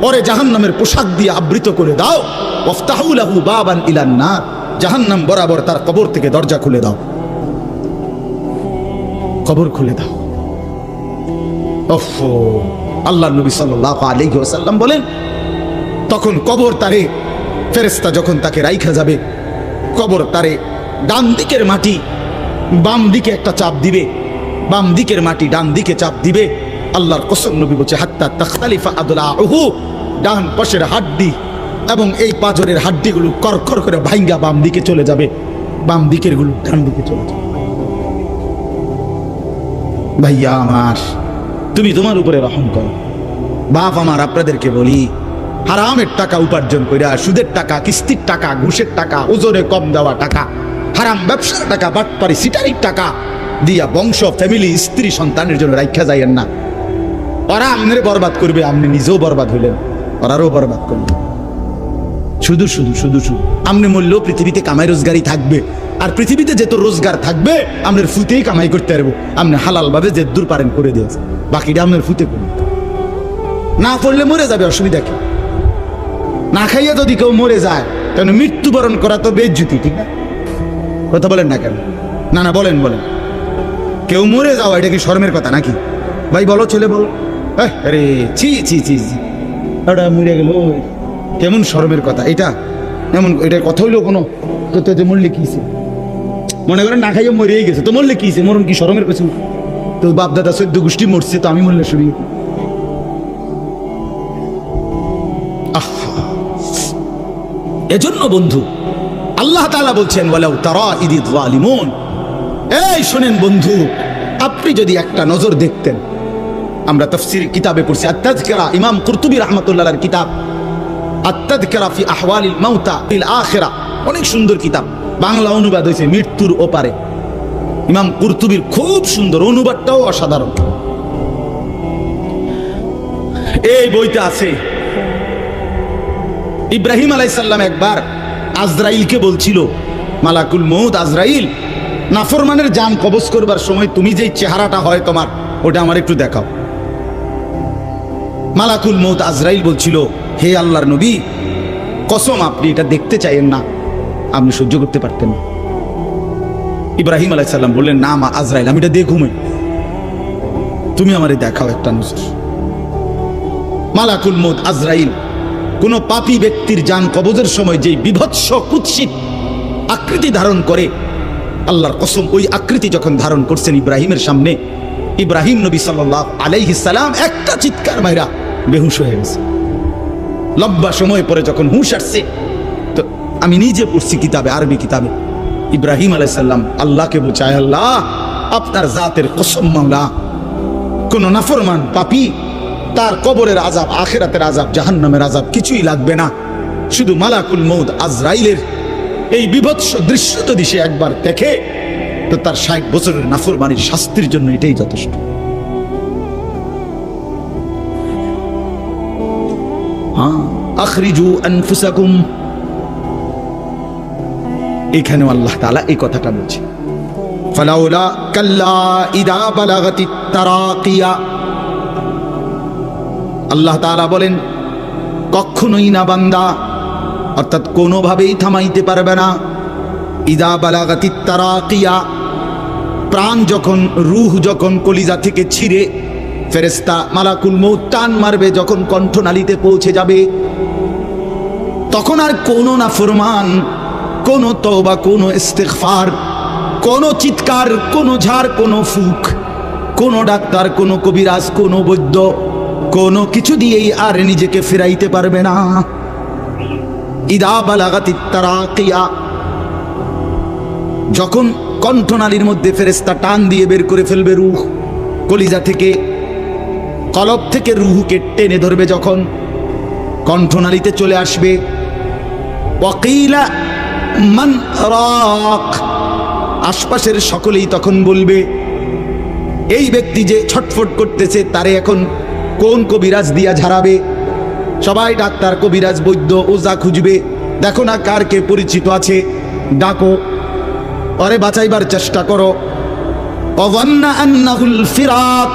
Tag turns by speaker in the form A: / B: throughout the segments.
A: পরে জাহান্নামের পোশাক দিয়ে আবৃত করে দাও। ওয়াফতাহু লাহু বাবান ইলান নার। জাহান্নাম বরাবর তার কবর থেকে দরজা খুলে দাও। কবর খুলে দাও। ওফো, আল্লাহ নবী সাল্লাল্লাহু আলাইহি ওয়াসাল্লাম বলেন, তখন কবর তারে, ফেরেশতা যখন তাকে রাইখা যাবে, কবর তারে ডান দিকের মাটি বাম দিকে একটা চাপ দিবে, বাম দিকের মাটি ডান দিকে চাপ দিবে আল্লাহর কসম নবী বলছে, হাত্তা তাখতালিফা আদলাহু ডান পাশের হাড্ডি এবং এই পাজরের হাড্ডিগুলো করকর করে ভাঙ্গা বাম দিকে চলে যাবে। বাম দিকেরগুলো ডান দিকে চলে যাবে। ভাইয়া আমার, তুমি তোমার উপরে রহম করো। বাপ আমার, আপনাদেরকে বলি, হারামের টাকা উপার্জন কইরা, সুদের টাকা, কিস্তির টাকা, ঘুষের টাকা ওজনে কম দেওয়া টাকা, হারাম ব্যবসার টাকা বাটপারি সিটারির টাকা দিয়া বংশ ফ্যামিলি স্ত্রী, সন্তানের জন্য রাখা যাইয়েন না। ওরা আমনে বরবাদ করবে আপনি নিজেও বরবাদ হইলেন। ওরারও বরবাদ করবেন শুধু শুধু শুধু শুধু। আপনি মূল্য পৃথিবীতে কামাই রোজগারই থাকবে। আর পৃথিবীতে যেত রোজগার থাকবে আপনার ফুতেই কামাই করতে পারব। আপনি হালাল ভাবে যে দূর পারেন করে দিয়েছে। বাকিটা আপনার ফুতে করুন না করলে মরে যাবে, অসুবিধা কি? না খাইয়া যদি কেউ মরে যায়, তাহলে মৃত্যুবরণ করা তো বেজ্জুতি, ঠিক না? কথা বলেন না কেন? না না, বলেন বলেন। কেউ মরে যাওয়া, এটা কি শর্মের কথা নাকি? ভাই, বলো ছেলে বলো। আরে, ছি ছি ছি ছি। ওটা মরে গেল কেমন শর্মের কথা, এটা? এমন, এটা কথা হইল কোনো? তো তো মরলে কিছে মনে করেন না খাইয়ে মরেই গেছে, তো মরলে কিছে মরণ কি শরমের কিছু তো বাপ দাদা চোদ্দ গোষ্ঠী মরছে, তো আমি মরলে শুনি এজন্য বন্ধু, আল্লাহ তাআলা বলছেন, ওয়ালাউ তারা ইদি যালিমুন এই, শুনেন বন্ধু, আপনি যদি একটা নজর দেখতেন আমরা তফসির কিতাবে পড়ছি। আত-তাযকিরা, ইমাম কুরতুবী রাহমাতুল্লাহর কিতাব। আত্মাদকেরা ফি আহওয়ালিল মাউতা ফিল আখিরা। অনেক সুন্দর কিতাব। বাংলা অনুবাদ হয়েছে মৃত্যুর ওপারে। ইমাম কুরতুবির খুব সুন্দর, অনুবাদটাও অসাধারণ। এই বইতে আছে, ইব্রাহিম আলাইসাল্লাম একবার আজরাইলকে বলছিল, মালাকুল মৌদ আজরাইল, নাফরমানের জান কবজ করবার সময় তুমি যেই চেহারাটা হয় তোমার, ওটা আমার একটু দেখাও। মালাকুল মৌত আজরাইল বলছিল, হে আল্লাহর নবী, কসম আপনি এটা দেখতে চাইেন না, আপনি সহ্য করতে পারতেন না। ইব্রাহিম আলাইসাল্লাম বললেন, না মা আজরাইল, আমি এটা দেখুমই। তুমি আমারে দেখাও একটা নজর। মালাকুল মৌত আজরাইল, কোন পাপী ব্যক্তির যান কবজের সময় যেই বিভৎস কুৎসিত আকৃতি ধারণ করে, আল্লাহর কসম ওই আকৃতি যখন ধারণ করছেন ইব্রাহিমের সামনে, ইব্রাহিম নবী সাল্লাহ আলাইহিস সালাম একটা চিৎকার মাইরা বেহুশ হয়ে গেছে। লম্বা সময় পরে যখন হুঁশ আসছে, তো আমি নিজে পড়ছি কিতাবে, আরবি কিতাবে। ইব্রাহিম আলাইসাল্লাম, আল্লাহকে বোঝায়, আল্লাহ, আপনার জাতের কসম মামলা কোন নাফরমান পাপি, তার কবরের আজাব আখেরাতের আজাব জাহান্নামের আজাব কিছুই লাগবে না। শুধু মালাকুল মৌদ আজরাইলের এই বিভৎস দৃশ্য যদি সে একবার দেখে, তো তার ষাট বছরের নাফরমানির শাস্তির জন্য এটাই যথেষ্ট। হ্যাঁ। আখরিজু আনফুসাকুম। এখানেও আল্লাহ তাআলা এই কথাটা বলছে। ফালাউলা কাল্লা ইদা তারাকিয়া। আল্লাহ তাআলা বলেন, কখনোই না বান্দা, অর্থাৎ কোনোভাবেই থামাইতে পারবে না। ইদা বালাগাতি তারাকিয়া। প্রাণ যখন, রুহ যখন কলিজা থেকে ছিঁড়ে ফেরেস্তা মালাকুল মৌত টান মারবে যখন কণ্ঠনালীতে পৌঁছে যাবে। তখন আর কোনো না ফরমান, কোনো তওবা, কোনো ইস্তেগফার, কোনো চিৎকার, কোনো ঝাড়, কোনো ফুক, কোনো ডাক্তার, কোনো কবিরাজ, কোনো বৈদ্য, কোনো কিছু দিয়েই আর নিজেকে ফেরাইতে পারবে না। ইদা বালাগাতি তারাকিয়া। যখন কণ্ঠনালীর মধ্যে ফেরেস্তা টান দিয়ে বের করে ফেলবে রুখ কলিজা থেকে কলব থেকে রুহুকে টেনে ধরবে যখন কণ্ঠনালীতে চলে আসবে মান আশপাশের সকলেই তখন বলবে, এই ব্যক্তি যে ছটফট করতেছে, তারে এখন কোন কবিরাজ দিয়া ঝাড়াবে? সবাই ডাক্তার, কবিরাজ, বৈদ্য, ওজা খুঁজবে। দেখো না কার কে পরিচিত আছে। ডাকো। অরে বাঁচাইবার চেষ্টা করো। আন্নাহুল ফিরাক।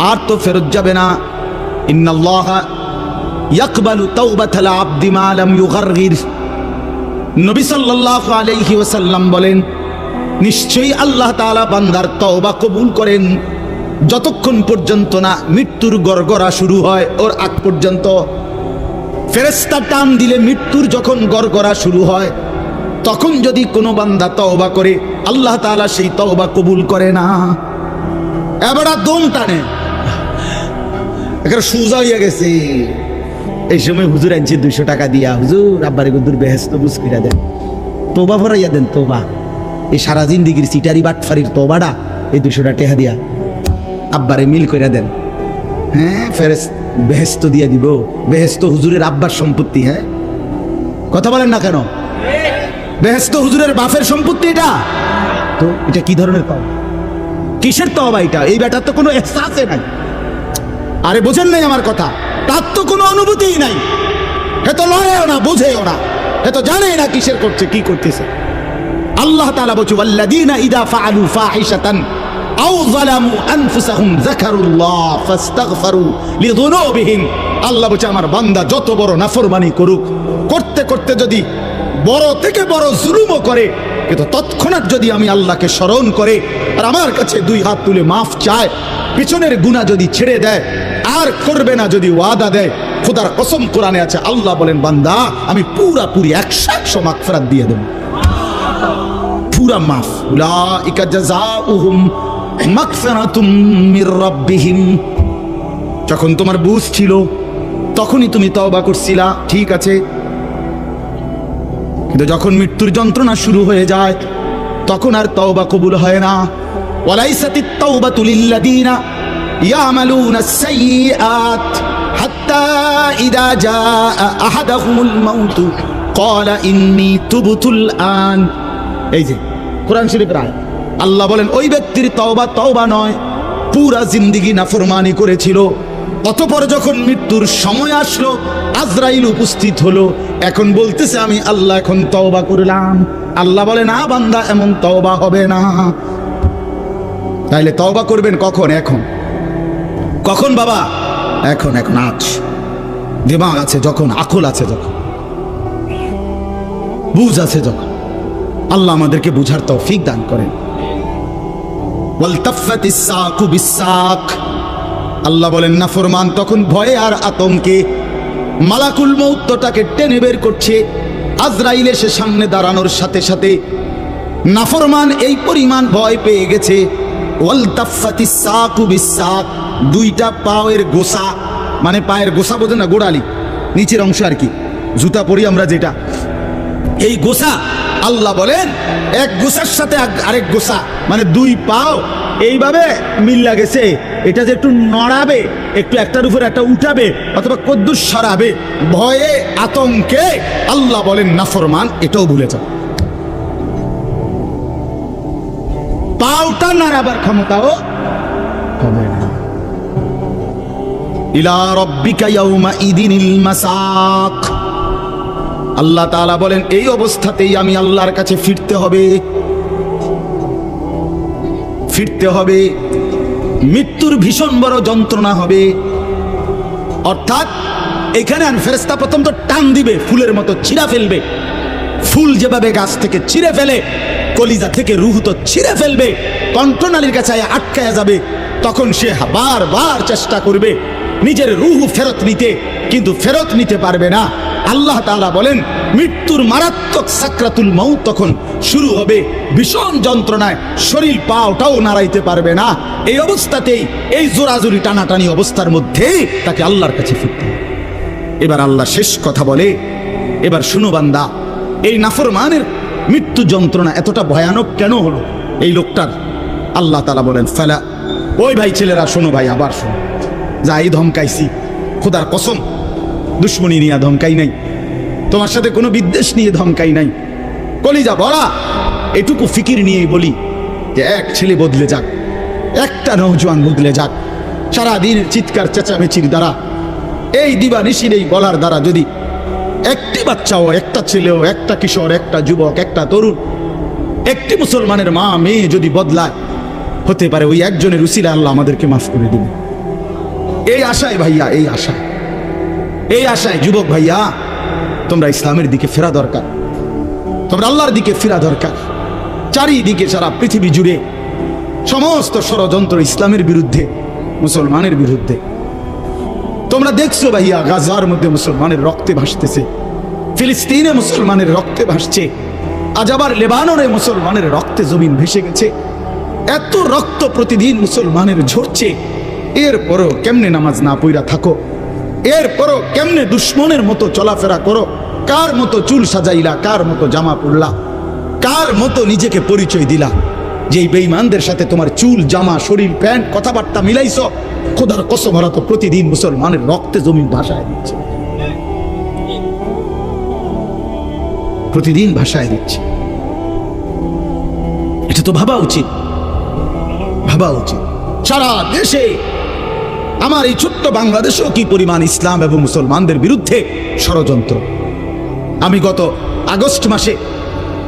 A: আর তো ফেরত যাবে না। ইন্নাল্লাহ ইয়াকবালু তাওবাতাল আবদি মা লাম ইউগারগির। নবী সাল্লাল্লাহু আলাইহি ওয়াসাল্লাম বলেন, নিশ্চয়ই আল্লাহ তাআলা বান্দার তওবা কবুল করেন। যতক্ষণ পর্যন্ত না মৃত্যুর গড়গড়া শুরু হয় ওর আগ পর্যন্ত। ফেরেস্তা টান দিলে মৃত্যুর যখন গড়গড়া শুরু হয়, তখন যদি কোনো বান্দা তওবা করে, আল্লাহ তাআলা সেই তওবা কবুল করে না। এবার দম টানে। এখানে সুজা হইয়া গেছে। এই সময় হুজুর আনছে দুইশো টাকা দিয়া। হুজুর, আব্বারে গুদুর বেহেস্ত বুঝকিরা দেন। তোবা ভরাইয়া দেন, তোবা। এই সারা জিন্দিগির সিটারি বাটফারির তোবাটা এই দুশোটা টেহা দিয়া আব্বারে মিল কইরা দেন। হ্যাঁ ফেরেস বেহেস্ত দিয়া দিব। বেহেস্ত হুজুরের আব্বার সম্পত্তি হ্যাঁ? কথা বলেন না কেন? বেহেস্ত হুজুরের বাপের সম্পত্তি এটা? তো এটা কি ধরনের তবা কিসের তবা এটা? এই ব্যাটার তো কোনো এহসাসে নাই। আরে বোঝেন নাই আমার কথা? তার তো কোনো অনুভূতিই নাই। হে তো লড়েও না, বুঝেও না। হে তো জানে না কিসের করছে, কি করতেছে। আল্লাহ তাআলা বলছে, ওয়াল্লাযীনা ইদা ফাআলু ফাহিশাতান আও যালামু আনফুসাহুম যাকারুল্লাহ ফাস্তাগফারু লিযুনুবিহিম। আল্লাহ বলছে, আমার বান্দা যত বড় নাফরমানি করুক, করতে করতে যদি বড় থেকে বড় জুলুমও করে, কিন্তু তৎক্ষণাৎ যদি আমি আল্লাহকে স্মরণ করে, আর আমার কাছে দুই হাত তুলে মাফ চায়, পিছনের গুণা যদি ছেড়ে দেয় আর করবে না যদি ওয়াদা দেয়। খোদার কসম কোরআনে আছে, আল্লাহ বলেন, বান্দা, আমি পুরাপুরি একশো একশো মাগফিরাত দিয়ে দেবো। পুরা মাফ। যখন তোমার বুঝ ছিল, তখনই তুমি তওবা করছিলা, ঠিক আছে। কিন্তু যখন মৃত্যুর যন্ত্রণা শুরু হয়ে যায়, তখন আর তওবা কবুল হয় না। ওয়ালাইসাতিত তাওবাতু লিল্লাযিনা ইয়ামালুনা আস-সাইয়্যাত হাত্তা ইদা জাআ আহাদাহুমুল মাউতু। ক্বালা ইন্নী তুবতুল আন। এই যে, কোরআন শরীফের আয়াত। আল্লাহ বলেন, ওই ব্যক্তির তওবা তওবা নয়, পুরা জিন্দিগি নাফরমানি করেছিল। অতপর যখন মৃত্যুর সময় আসলো, আজরাইল উপস্থিত হলো। এখন বলতেছে, আমি আল্লাহ এখন তওবা করলাম। আল্লাহ বলে না বান্দা, এমন তওবা হবে না। তাইলে তওবা করবেন কখন? এখন। কখন বাবা? এখন এখন, আজ। দিমাগ আছে যখন, আকল আছে যখন। বুঝ আছে যখন। আল্লাহ আমাদেরকে বুঝার তৌফিক দান করেন। আল্লাহ বলেন, না ফরমান, তখন ভয়ে আর আতঙ্কে। মালাকুল মৌতটাকে টেনে বের করছে। আজরাইল এসে সামনে দাঁড়ানোর সাথে সাথে নাফরমান এই পরিমাণ ভয় পেয়ে গেছে। ওয়ালতাফাতিস সাকু বিসাক, দুইটা পায়ের গোসা মানে পায়ের গোসা বোঝে না, গোড়ালি, নিচের অংশ আর কি, জুতা পরি আমরা যেটা। এই গোসা, আল্লাহ বলেন, এক গোসার সাথে আরেক গোসা মানে দুই পাও, এইভাবে মিল্লা গেছে, এটা যে একটু নড়াবে, একটু একটার উপর একটা উঠাবে, অথবা কদ্দুস সরাবে, ভয়ে, আতঙ্কে, আল্লাহ বলেন নাফরমান এটাও ভুলে যাও। পাওটা নাড়াবার ক্ষমতাও হবে না ইলা রব্বিকা ইয়াউমা ইদিনিল মাসাক। আল্লাহ তাআলা বলেন, এই অবস্থাতেই আমি আল্লাহর কাছে ফিরতে হবে। ফিরতে হবে। মৃত্যুর ভীষণ বড় যন্ত্রণা হবে। অর্থাৎ এখানে আর ফেরেস্তা প্রথম তো টান দিবে, ফুলের মতো ছিঁড়া ফেলবে। ফুল যেভাবে গাছ থেকে ছিঁড়ে ফেলে কলিজা থেকে রুহ তো ছিঁড়ে ফেলবে। কণ্ঠনালীর কাছে আটকায়া যাবে। তখন সে বারবার চেষ্টা করবে নিজের রুহ ফেরত নিতে, কিন্তু ফেরত নিতে পারবে না। আল্লাহ তাআলা বলেন, মৃত্যুর মারাত্মক সাকরাতুল মৌত তখন শুরু হবে। ভীষণ যন্ত্রণায় শরীর পা ওটাও নাড়াইতে পারবে না। এই অবস্থাতেই, এই জোরাজুরি টানাটানি অবস্থার মধ্যেই তাকে আল্লাহর কাছে ফিরতে এবার আল্লাহ শেষ কথা বলে, এবার শুনো বান্দা, এই নাফরমানের মৃত্যু যন্ত্রণা এতটা ভয়ানক কেন হলো? এই লোকটার আল্লাহ তালা বলেন, ফেলা, ওই ভাই ছেলেরা, শোনো ভাই, আবার শোনো। যাই ধমকাইছি, খোদার কসম, দুশ্মনী নিয়ে ধমকাই নাই। তোমার সাথে কোনো বিদ্বেষ নিয়ে ধমকাই নাই। কলিজা বলা এটুকু ফিকির নিয়েই বলি যে এক ছেলে বদলে যাক, একটা নৌজওয়ান বদলে যাক। সারাদিন চিৎকার, চেঁচামেচির দ্বারা, এই দিবানিশির এই বলার দ্বারা যদি একটি বাচ্চাও, একটা ছেলেও, একটা কিশোর, একটা যুবক, একটা তরুণ। একটি মুসলমানের মা, মেয়ে যদি বদলায়, হতে পারে ওই একজনের উসিলা আল্লাহ আমাদেরকে মাফ করে দিবে। এই আশায় ভাইয়া, এই আশায়। এই আশায় যুবক ভাইয়া, তোমরা ইসলামের দিকে ফেরা দরকার। তোমরা আল্লাহর দিকে ফেরা দরকার। চারিদিকে সারা পৃথিবী জুড়ে সমস্ত ষড়যন্ত্র ইসলামের বিরুদ্ধে, মুসলমানের বিরুদ্ধে। তোমরা দেখছ ভাইয়া, গাজার মধ্যে মুসলমানের রক্তে ভাসতেছে, ফিলিস্তিনে মুসলমানের রক্তে ভাসছে, আজ আবার লেবাননে মুসলমানের রক্তে জমিন ভেসে গেছে, এত রক্ত প্রতিদিন মুসলমানের ঝরছে, এরপরও কেমনে নামাজ না পইরা থাকো, এরপরও কেমনে দুশ্মনের মতো চলাফেরা করো, কার মতো চুল সাজাইলা, কার মতো জামা পড়লা কার মতো নিজেকে পরিচয় দিলা যে এই বেঈমানদের সাথে তোমার চুল, জামা, শরীর, প্যান্ট কথাবার্তা মিলাইছ, খোদার কসম ওরা তো প্রতিদিন মুসলমানের রক্তে জমিন ভাষায় দিচ্ছে। প্রতিদিন ভাষায় দিচ্ছে। এটা তো ভাবা উচিত। ভাবা উচিত। সারা দেশে আমার এই ছোট্ট বাংলাদেশেও কি পরিমাণ ইসলাম এবং মুসলমানদের বিরুদ্ধে ষড়যন্ত্র? আমি গত আগস্ট মাসে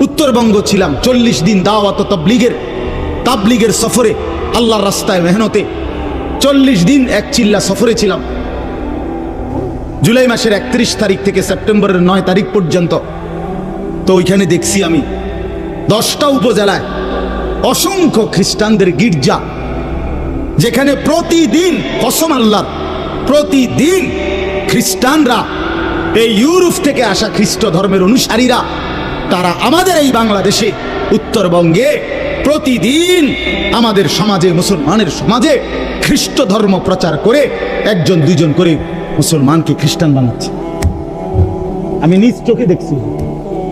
A: উত্তরবঙ্গ ছিলাম, চল্লিশ দিন দাওয়াত তবলিগের তাবলিগের সফরে, আল্লাহর রাস্তায় মেহনতে চল্লিশ দিন এক চিল্লা সফরে ছিলাম। জুলাই মাসের একত্রিশ তারিখ থেকে সেপ্টেম্বরের নয় তারিখ পর্যন্ত। তো ওইখানে দেখছি আমি দশটা উপজেলায় অসংখ্য খ্রিস্টানদের গির্জা, যেখানে প্রতিদিন কসম আল্লাহ প্রতিদিন খ্রিস্টানরা এই ইউরোপ থেকে আসা খ্রিস্ট ধর্মের অনুসারীরা, তারা আমাদের এই বাংলাদেশে উত্তরবঙ্গে প্রতিদিন আমাদের সমাজে, মুসলমানের সমাজে খ্রিস্ট ধর্ম প্রচার করে একজন, দুইজন করে মুসলমানকে খ্রিস্টান বানাচ্ছে। আমি নিজ চোখে দেখছি।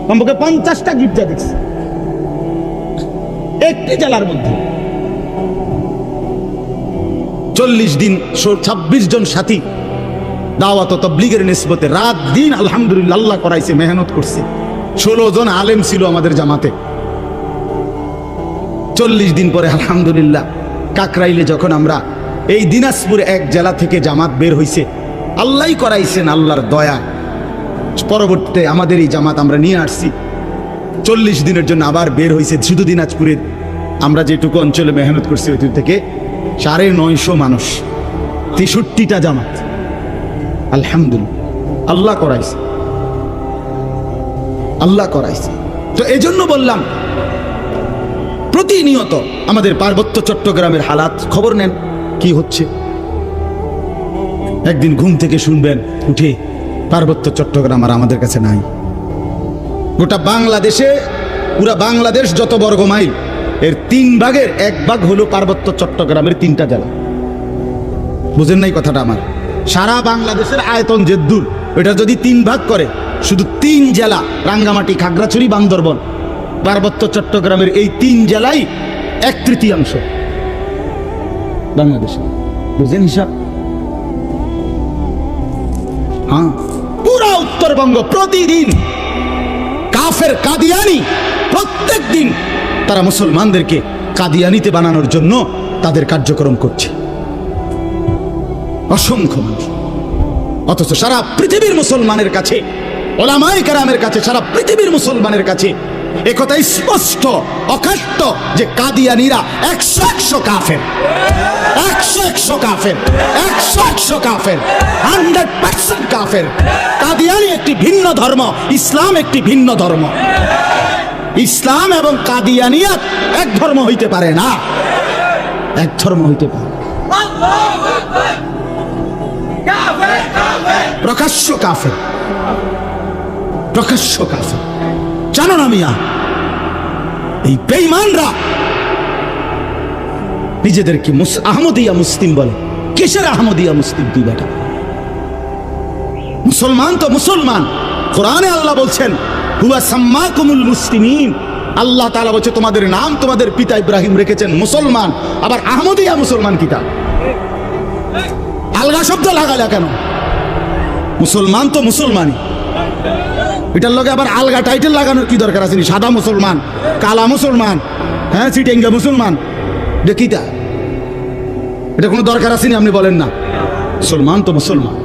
A: কমপক্ষে পঞ্চাশটা গির্জা দেখছি। একটি জেলার মধ্যে। চল্লিশ দিন ছাব্বিশ জন সাথী দাওয়াত তবলিগের নিসবতে রাত দিন আলহামদুলিল্লাহ করাইছে, মেহনত করছে। ষোলো জন আলেম ছিল আমাদের জামাতে। চল্লিশ দিন পরে, আলহামদুলিল্লাহ, কাকরাইলে যখন আমরা এই দিনাজপুর এক জেলা থেকে জামাত বের হইছে আল্লাহ করাইছেন আল্লাহর দয়া। পরবর্তীতে আমাদের এই জামাত আমরা নিয়ে আসছি। চল্লিশ দিনের জন্য আবার বের হয়েছে শুধু দিনাজপুরের। আমরা যেটুকু অঞ্চলে মেহনত করছি ওই থেকে সাড়ে নয়শো মানুষ, তেষট্টিটা জামাত। আলহামদুলিল্লাহ, আল্লাহ করাইছে। আল্লাহ করাইছে। তো এই জন্য বললাম প্রতিনিয়ত আমাদের পার্বত্য চট্টগ্রামের হালাত খবর নেন। কি হচ্ছে? একদিন ঘুম থেকে শুনবেন, উঠে পার্বত্য চট্টগ্রাম আর আমাদের কাছে নাই। গোটা বাংলাদেশে, পুরা বাংলাদেশ যত বর্গ মাইল, এর তিন ভাগের এক ভাগ হলো পার্বত্য চট্টগ্রামের তিনটা জেলা। বুঝেন নাই কথাটা আমার? সারা বাংলাদেশের আয়তন যে দূর, এটা যদি তিন ভাগ করে, শুধু তিন জেলা, রাঙ্গামাটি, খাগড়াছড়ি, বান্দরবন পার্বত্য চট্টগ্রামের এই তিন জেলাই এক তৃতীয়াংশ। বাংলাদেশে। বুঝেন হিসাব? হ্যাঁ? পুরা উত্তরবঙ্গ প্রতিদিন কাফের কাদিয়ানি প্রত্যেক দিন তারা মুসলমানদেরকে কাদিয়ানিতে বানানোর জন্য তাদের কার্যক্রম করছে। অসংখ্য মানুষ। অথচ সারা পৃথিবীর মুসলমানের কাছে ওলামাই কারামের কাছে, সারা পৃথিবীর মুসলমানের কাছে একথা স্পষ্ট, অকাট্য যে কাদিয়ানিরা একশো একশো কাফের। একশো একশো কাফের, একশো একশো কাফের হান্ড্রেড পার্সেন্ট কাফের। কাদিয়ানি একটি ভিন্ন ধর্ম, ইসলাম একটি ভিন্ন ধর্ম। ইসলাম এবং কাদিয়ানিয়াত এক ধর্ম হইতে পারে না। এক ধর্ম হইতে পারে। প্রকাশ্য কাফের। প্রকাশ্য কাছে জানো না মিয়া, এই বেঈমানরা নিজেদেরকে আহমদিয়া মুসলিম বলে। কিসের আহমদিয়া মুসলিম তুই বেটা? মুসলমান তো মুসলমান। কোরআনে আল্লাহ বলছেন, হুয়া সাম্মাকুমুল মুসলিমিন। আল্লাহ তাআলা বলছে, তোমাদের নাম তোমাদের পিতা ইব্রাহিম রেখেছেন মুসলমান, আবার আহমদিয়া মুসলমান কিতাব আলগা শব্দ লাগালে কেন? মুসলমান তো মুসলমানই। এটার লগে আবার আলগা টাইটেল লাগানোর কি দরকার আছে সাদা মুসলমান, কালা মুসলমান হ্যাঁ সিটেঙ্গা মুসলমান। এটা কিটা এটা কোনো দরকার আছে আপনি বলেন না। মুসলমান তো মুসলমান।